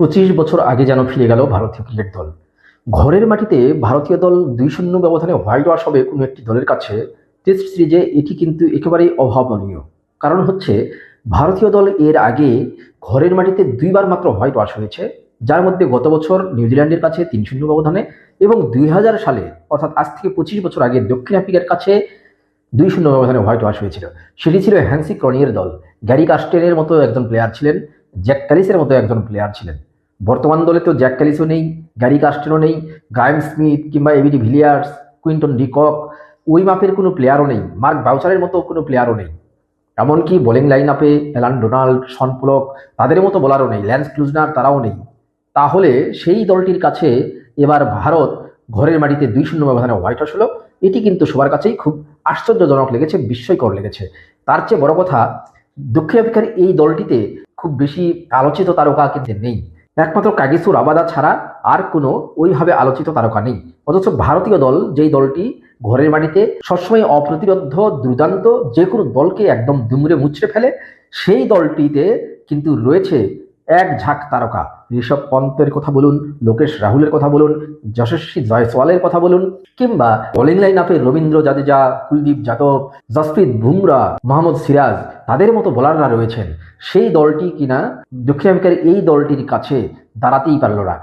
পঁচিশ বছর আগে যেন ফিরে গেল ভারতীয় ক্রিকেট দল। ঘরের মাটিতে ভারতীয় দল দুই শূন্য ব্যবধানে হোয়াইট ওয়াশ হবে কোনো একটি দলের কাছে, টেস্ট সিরিজে এটি কিন্তু একেবারেই অভাবনীয়। কারণ হচ্ছে, ভারতীয় দল এর আগে ঘরের মাটিতে দুইবার মাত্র হোয়াইট ওয়াশ হয়েছে, যার মধ্যে গত বছর নিউজিল্যান্ডের কাছে তিন শূন্য ব্যবধানে এবং দুই হাজার সালে, অর্থাৎ আজ থেকে পঁচিশ বছর আগে দক্ষিণ আফ্রিকার কাছে দুই শূন্য ব্যবধানে হোয়াইট ওয়াশ হয়েছিল। সেটি ছিল হ্যান্সি ক্রনিয়ের দল। গ্যারি কাস্টেনের মতো একজন প্লেয়ার ছিলেন, জ্যাক ক্যালিসের মতো একজন প্লেয়ার ছিলেন। বর্তমান দলে তো জ্যাক ক্যালিসও নেই, গ্যারি কাস্টেনও নেই গায়েম স্মিথ কিংবা AB de Villiers, Quinton de Kock ওই মাপের কোনো প্লেয়ারও নেই, মার্ক বাউচারের মতো কোনো প্লেয়ারও নেই। এমনকি বোলিং লাইন আপে অ্যালান ডোনাল্ড, শন পুলক, তাদের মতো বলারও নেই, ল্যান্স ক্লুজনার তারাও নেই। তাহলে সেই দলটির কাছে এবার ভারত ঘরের মাটিতে দুই শূন্য ব্যবধানে হোয়াইট হাউস হলো, এটি কিন্তু সবার কাছেই খুব আশ্চর্যজনক লেগেছে, বিস্ময়কর লেগেছে। তার চেয়ে বড় কথা দক্ষিণ আফ্রিকার এই দলটিতে খুব বেশি আলোচিত তারকা কিন্তু নেই। একমাত্র কাগিসু আবাদা ছাড়া আর কোনো ওইভাবে আলোচিত তারকা নেই। অথচ ভারতীয় দল, যেই দলটি ঘরের বাড়িতে সবসময় অপ্রতিরোধ, দুর্দান্ত যে কোনো দলকে একদম দুমড়ে মুচড়ে ফেলে, সেই দলটিতে কিন্তু রয়েছে এক ঝাঁক তারকা। ঋষভ পন্তের কথা বলুন, লোকেশ রাহুলের কথা বলুন, যশস্বী জয়সওয়ালের কথা বলুন, কিংবা বোলিং লাইন আপে রবীন্দ্র জাদেজা, কুলদীপ যাদব, জসপ্রীত বুমরা, মোহাম্মদ সিরাজ, তাদের মতো বোলাররা রয়েছেন। সেই দলটি কিনা দক্ষিণ আফ্রিকার এই দলটির কাছে দাঁড়াতেই পারল না।